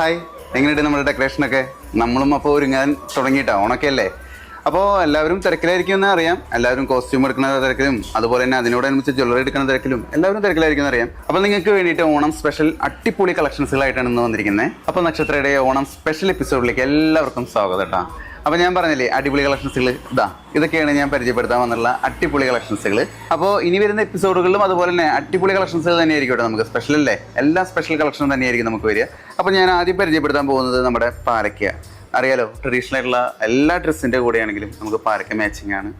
Hi. എങ്ങനെയുണ്ട് നമ്മുടെ ഡെക്കറേഷനൊക്കെ? നമ്മളും അപ്പോൾ ഒരുങ്ങാൻ തുടങ്ങിയിട്ടാ. ഓണൊക്കെ അല്ലേ അപ്പോൾ എല്ലാവരും തിരക്കിലായിരിക്കും എന്ന് അറിയാം. എല്ലാവരും കോസ്റ്റ്യൂം എടുക്കുന്ന തിരക്കിലും അതുപോലെ തന്നെ അതിനോടനുബന്ധിച്ച് ജ്വല്ലറി എടുക്കുന്ന തിരക്കിലും എല്ലാവരും തിരക്കിലായിരിക്കും എന്ന് അറിയാം. അപ്പോൾ നിങ്ങൾക്ക് വേണ്ടിയിട്ട് ഓണം സ്പെഷ്യൽ അടിപൊളി കളക്ഷൻസുകളായിട്ടാണ് ഇന്ന് വന്നിരിക്കുന്നത്. അപ്പോൾ നക്ഷത്രയുടെ ഓണം സ്പെഷ്യൽ എപ്പിസോഡിലേക്ക് എല്ലാവർക്കും സ്വാഗതം കേട്ടോ അപ്പോൾ ഞാൻ പറഞ്ഞില്ലേ അടിപൊളി കളക്ഷൻസുകൾ ഇതാ ഇതൊക്കെയാണ് ഞാൻ പരിചയപ്പെടുത്താൻ വന്നുള്ള അടിപൊളി കളക്ഷൻസുകൾ അപ്പോൾ ഇനി വരുന്ന എപ്പിസോഡുകളിലും അതുപോലെ തന്നെ അടിപൊളി കളക്ഷൻസുകൾ തന്നെയായിരിക്കും കേട്ടോ നമുക്ക്. സ്പെഷ്യൽ അല്ലേ? എല്ലാ സ്പെഷ്യൽ കളക്ഷനും തന്നെയായിരിക്കും നമുക്ക് വരിക. അപ്പോൾ ഞാൻ ആദ്യം പരിചയപ്പെടുത്താൻ പോകുന്നത് നമ്മുടെ പാലക്ക. അറിയാലോ ട്രഡീഷണൽ ആയിട്ടുള്ള എല്ലാ ഡ്രസ്സിന്റെ കൂടെയാണെങ്കിലും നമുക്ക് പാലക്ക മാച്ചിങ് ആണ്.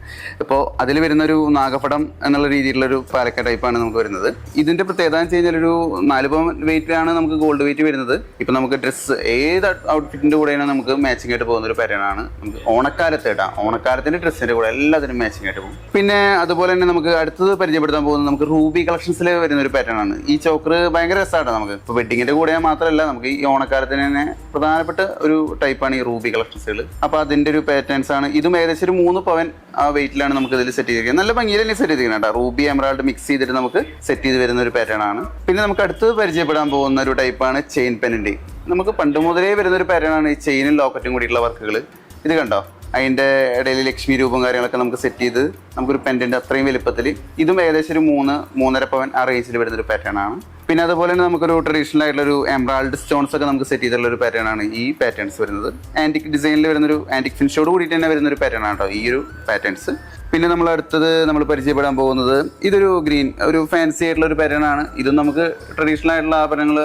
ഇപ്പോൾ അതിൽ വരുന്നൊരു നാഗപടം എന്നുള്ള രീതിയിലുള്ളൊരു പാലക്ക ടൈപ്പാണ് നമുക്ക് വരുന്നത്. ഇതിന്റെ പ്രത്യേകത എന്ന് വെച്ച് കഴിഞ്ഞാൽ ഒരു നാല് പവൻ വെയിറ്റിലാണ് നമുക്ക് ഗോൾഡ് വെയിറ്റ് വരുന്നത്. ഇപ്പം നമുക്ക് ഡ്രസ്സ് ഏത് ഔട്ട്ഫിറ്റിന്റെ കൂടെയാണ് നമുക്ക് മാച്ചിങ് ആയിട്ട് പോകുന്ന ഒരു പാറ്റേണാണ് നമുക്ക് ഓണക്കാലത്ത് ഇടാം ഓണക്കാലത്തിന്റെ ഡ്രസ്സിന്റെ കൂടെ എല്ലാത്തിനും മാച്ചിങ് ആയിട്ട് പോകും. പിന്നെ അതുപോലെ തന്നെ നമുക്ക് അടുത്തത് പരിചയപ്പെടുത്താൻ പോകുന്നത് നമുക്ക് റൂബി കളക്ഷൻസിൽ വരുന്ന ഒരു പാറ്റേണാണ് ഈ ചോക്കർ ഭയങ്കര രസമാണ് നമുക്ക്. ഇപ്പോൾ വെഡിങ്ങിന്റെ കൂടെ മാത്രമല്ല നമുക്ക് ഈ ഓണക്കാലത്തിന് തന്നെ പ്രധാനപ്പെട്ട ഒരു ടൈപ്പാണ് റൂബി കളക്ഷൻസുകൾ അപ്പോൾ അതിന്റെ ഒരു പാറ്റേൺസ് ആണ്. ഇതും ഏകദേശം ഒരു മൂന്ന് പവൻ ആ വെയിറ്റിലാണ് നമുക്ക് ഇതിൽ സെറ്റ് ചെയ്തിരിക്കുന്നത് നല്ല ഭംഗിയിൽ തന്നെ സെറ്റ് ചെയ്തിരിക്കുന്നത് കേട്ടോ. റൂബി എമറാൾഡ് മിക്സ് ചെയ്തിട്ട് നമുക്ക് സെറ്റ് ചെയ്ത് വരുന്ന ഒരു പാറ്റേൺ ആണ്. പിന്നെ നമുക്ക് അടുത്തത് പരിചയപ്പെടാൻ പോകുന്ന ഒരു ടൈപ്പാണ് ചെയിൻ പെനിന്റെ നമുക്ക് പണ്ട് മുതലേ വരുന്ന ഒരു പാറ്റേൺ ആണ് ഈ ചെയിനും ലോക്കറ്റും കൂടിയുള്ള വർക്കുകൾ ഇത് കണ്ടോ? അതിന്റെ ഇടയിൽ ലക്ഷ്മി രൂപം കാര്യങ്ങളൊക്കെ നമുക്ക് സെറ്റ് ചെയ്ത് നമുക്കൊരു പെൻഡന്റ് അത്രയും വലുപ്പത്തിൽ ഇതും ഏകദേശം ഒരു മൂന്ന് മൂന്നര പവൻ ആ റേഞ്ചിൽ വരുന്ന ഒരു പാറ്റേൺ ആണ്. പിന്നെ അതുപോലെ തന്നെ നമുക്കൊരു ട്രഡീഷണൽ ആയിട്ടുള്ള ഒരു എംബ്രാൾഡ് സ്റ്റോൺസ് ഒക്കെ നമുക്ക് സെറ്റ് ചെയ്തിട്ടുള്ള ഒരു പാറ്റേൺ ആണ് ഈ പാറ്റേൺസ് വരുന്നത്. ആന്റിക് ഡിസൈനിൽ വരുന്നൊരു ആന്റിക് ഫിനിഷോട് കൂടിയിട്ട് തന്നെ വരുന്നൊരു പാറ്റേൺ ആണ് കേട്ടോ ഈ ഒരു പാറ്റേൺസ് പിന്നെ നമ്മൾ അടുത്തത് നമ്മൾ പരിചയപ്പെടാൻ പോകുന്നത് ഇതൊരു ഗ്രീൻ ഒരു ഫാൻസി ആയിട്ടുള്ള ഒരു പരനാണ്. ഇതും നമുക്ക് ട്രഡീഷണൽ ആയിട്ടുള്ള ആഭരണങ്ങൾ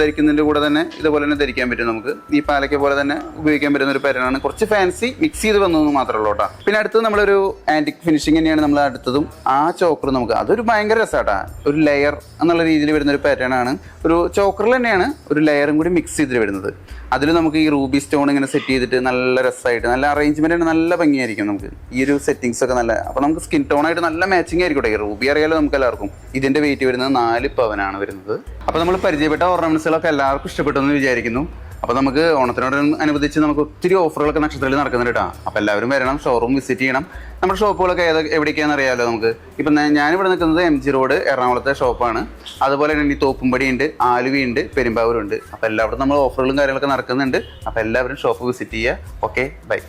ധരിക്കുന്നതിന്റെ കൂടെ തന്നെ ഇതുപോലെ തന്നെ ധരിക്കാൻ പറ്റും നമുക്ക്. ഈ പാലയ്ക്ക് പോലെ തന്നെ ഉപയോഗിക്കാൻ പറ്റുന്ന ഒരു പരനാണ്. കുറച്ച് ഫാൻസി മിക്സ് ചെയ്ത് വന്നതെന്ന് മാത്രമേ ഉള്ളൂ കേട്ടോ. പിന്നെ അടുത്തത് നമ്മളൊരു ആന്റിക് ഫിനിഷിംഗ് തന്നെയാണ് നമ്മൾ അടുത്തതും. ആ ചോക്കർ നമുക്ക് അതൊരു ഭയങ്കര രസമാട്ടാ ഒരു ലെയർ എന്നുള്ള രീതിയിൽ വരുന്ന ഒരു പാറ്റേണാണ് ഒരു ചോക്കറിൽ തന്നെയാണ് ഒരു ലെയറും കൂടി മിക്സ് ചെയ്തിട്ട് വരുന്നത്. അതിൽ നമുക്ക് ഈ റൂബി സ്റ്റോൺ ഇങ്ങനെ സെറ്റ് ചെയ്തിട്ട് നല്ല രസമായിട്ട് നല്ല അറേഞ്ച്മെന്റ് ആണ് നല്ല ഭംഗിയായിരിക്കും നമുക്ക്. ഈ ഒരു സെറ്റിങ്സ് ഒക്കെ നല്ല അപ്പോൾ നമുക്ക് സ്കിൻ ടോൺ ആയിട്ട് നല്ല മാച്ചിങ് ആയിരിക്കട്ടെ. ഈ റൂബി അറിയാലോ നമുക്ക് എല്ലാവർക്കും. ഇതിന്റെ വെയിറ്റ് വരുന്നത് നാല് പവനാണ് വരുന്നത്. അപ്പോൾ നമ്മൾ പരിചയപ്പെട്ട ഓർണമെന്റ്സുകളൊക്കെ എല്ലാവർക്കും ഇഷ്ടപ്പെട്ടു എന്ന് വിചാരിക്കുന്നു. അപ്പോൾ നമുക്ക് ഓണത്തിനോട് അനുബന്ധിച്ച് നമുക്ക് ഒത്തിരി ഓഫറുകളൊക്കെ നക്ഷത്രത്തിൽ നടക്കുന്നുണ്ട് കേട്ടോ. അപ്പോൾ എല്ലാവരും വരണം ഷോറൂം വിസിറ്റ് ചെയ്യണം. നമ്മുടെ ഷോപ്പുകളൊക്കെ ഏത് എവിടേക്കാണെന്ന് അറിയാമല്ലോ നമുക്ക്. ഇപ്പം ഞാനിവിടെ നിൽക്കുന്നത് എം ജി റോഡ് എറണാകുളത്തെ ഷോപ്പാണ് അതുപോലെ തന്നെ ഈ തോപ്പുംപടി ഉണ്ട് ആലുവയുണ്ട് പെരുമ്പാവൂരുണ്ട്. അപ്പോൾ എല്ലാവരും നമ്മൾ ഓഫറുകളും കാര്യങ്ങളൊക്കെ നടക്കുന്നുണ്ട്. അപ്പോൾ എല്ലാവരും ഷോപ്പ് വിസിറ്റ് ചെയ്യുക. ഓക്കെ ബൈ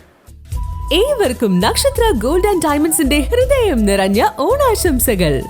ഏവർക്കും നക്ഷത്ര ഗോൾഡ് ആൻഡ് ഡയമണ്ട്സിന്റെ ഹൃദയം നിറഞ്ഞ ഓണാശംസകൾ.